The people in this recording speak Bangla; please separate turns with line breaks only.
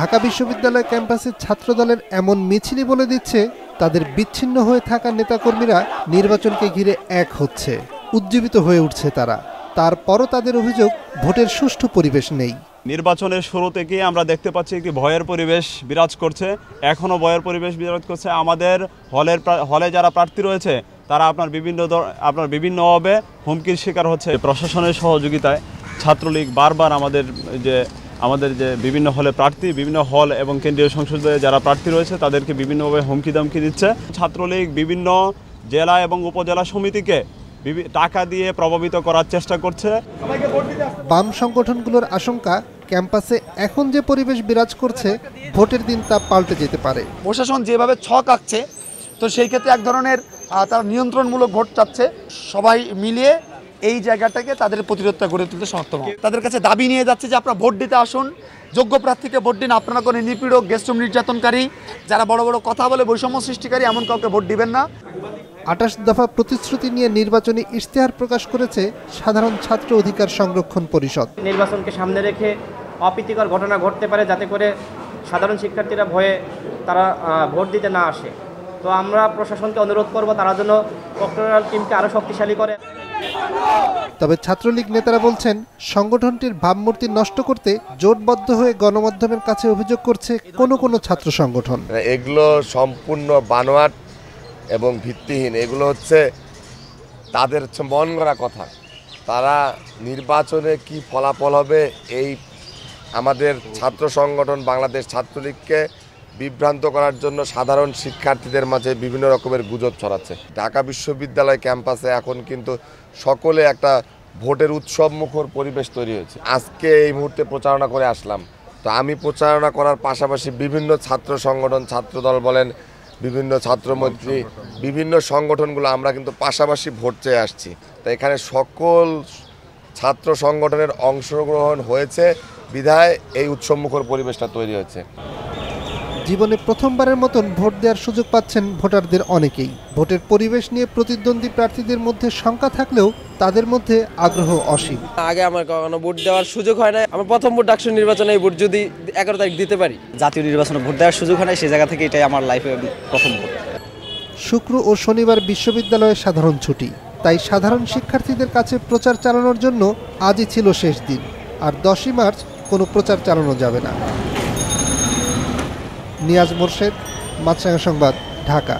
ঢাকা বিশ্ববিদ্যালয় ক্যাম্পাসে ছাত্রদলের এমন মিছিলই বলে দিচ্ছে, তাদের বিচ্ছিন্ন হয়ে থাকা নেতাকর্মীরা নির্বাচনকে ঘিরে এক হচ্ছে, উজ্জীবিত হয়ে উঠছে তারা। তারপরও তাদের অভিযোগ, ভোটের সুষ্ঠু পরিবেশ নেই।
নির্বাচনের শুরু থেকেই আমরা দেখতে পাচ্ছি একটি ভয়ের পরিবেশ বিরাজ করছে এখনও ভয়ের পরিবেশ বিরাজ করছে আমাদের হলের হলে যারা প্রার্থী রয়েছে, তারা আপনার বিভিন্ন আপনার বিভিন্নভাবে হুমকির শিকার হচ্ছে। প্রশাসনের সহযোগিতায় ছাত্রলীগ বারবার আমাদের যে আমাদের যে বিভিন্ন হলে প্রার্থী বিভিন্ন হল এবং কেন্দ্রীয় সংসদে যারা প্রার্থী রয়েছে তাদেরকে বিভিন্নভাবে হুমকি দামকি দিচ্ছে। ছাত্রলীগ বিভিন্ন জেলা এবং উপজেলা সমিতিকে টাকা দিয়ে প্রভাবিত করার চেষ্টা করছে।
বাম সংগঠনগুলোর আশঙ্কা ক্যাম্পাসে এখন যে পরিবেশ বিরাজ করছে ভোটের দিন তা পাল্টে যেতে পারে।
প্রশাসন যেভাবে ছক আঁকছে তো সেই ক্ষেত্রে এক ধরনের তার নিয়ন্ত্রণমূলক ভোট চাচ্ছে। সবাই মিলিয়ে এই জায়গাটাকে তাদের প্রতিরোধটা গড়ে তুলতে সক্ষম হবে। তাদের কাছে দাবি নিয়ে যাচ্ছে যে আপনারা ভোট দিতে আসুন। যোগ্য প্রার্থীকে ভোট দিন আপনারা কোনো নিপীড়ক গেস্টরুম নির্যাতনকারী যারা বড় বড় কথা বলে বৈষম্য সৃষ্টিকারী এমন কাউকে ভোট দিবেন না।
আঠাশ দফা প্রতিশ্রুতি নিয়ে নির্বাচনী ইশতেহার প্রকাশ করেছে সাধারণ ছাত্র অধিকার সংরক্ষণ পরিষদ।
নির্বাচনকে সামনে রেখে অপ্রীতিকর ঘটনা ঘটতে পারে যাতে করে সাধারণ শিক্ষার্থীরা ভয়ে তারা ভোট দিতে না আসে। তো আমরা প্রশাসনকে অনুরোধ করব তারা যেন প্রক্টোরিয়াল টিমকে আরও শক্তিশালী করে।
তবে ছাত্রলীগ নেতারা বলছেন, সংগঠনটির ভাবমূর্তি নষ্ট করতে জোটবদ্ধ হয়ে গণমাধ্যমের কাছে অভিযোগ করছে কোনো কোনো ছাত্র সংগঠন।
এগুলো সম্পূর্ণ বানোয়াট এবং ভিত্তিহীন। এগুলো হচ্ছে তাদের মন গড়া কথা। তারা নির্বাচনে কি ফলাফল হবে, এই আমাদের ছাত্র সংগঠন বাংলাদেশ ছাত্রলীগকে বিভ্রান্ত করার জন্য সাধারণ শিক্ষার্থীদের মাঝে বিভিন্ন রকমের গুজব ছড়াচ্ছে। ঢাকা বিশ্ববিদ্যালয় ক্যাম্পাসে এখন কিন্তু সকলে একটা ভোটের উৎসব মুখর পরিবেশ তৈরি হয়েছে। আজকে এই মুহূর্তে প্রচারণা করে আসলাম। তো আমি প্রচারণা করার পাশাপাশি বিভিন্ন ছাত্র সংগঠন ছাত্রদল বলেন, বিভিন্ন ছাত্রমৈত্রী বিভিন্ন সংগঠনগুলো আমরা কিন্তু পাশাপাশি ভোট চেয়ে আসছি। তো এখানে সকল ছাত্র সংগঠনের অংশগ্রহণ হয়েছে। বিধায় এই উৎসবমুখর পরিবেশটা তৈরি হয়েছে।
জীবনে প্রথমবারের মতন ভোট দেওয়ার সুযোগ পাচ্ছেন ভোটারদের অনেকেই। ভোটের পরিবেশ নিয়ে প্রতিদ্বন্দ্বী প্রার্থীদের মধ্যে শঙ্কা থাকলেও তাদের মধ্যে আগ্রহ অসীম।
আগে আমার কখনো ভোট দেওয়ার সুযোগ হয় না আমার প্রথম ভোট ডাকসু নির্বাচনে ভোট যদি এগারো তারিখ দিতে পারি।
জাতীয় নির্বাচনে ভোট দেওয়ার সুযোগ হয় না সেই জায়গা থেকে এটাই আমার লাইফে প্রথম ভোট।
শুক্র ও শনিবার বিশ্ববিদ্যালয়ে সাধারণ ছুটি। তাই সাধারণ শিক্ষার্থীদের কাছে প্রচার চালানোর জন্য আজই ছিল শেষ দিন। আর দশই মার্চ কোনো প্রচার চালানো যাবে না। নিয়াজ মোরশেদ মাছরাঙা সংবাদ ঢাকা।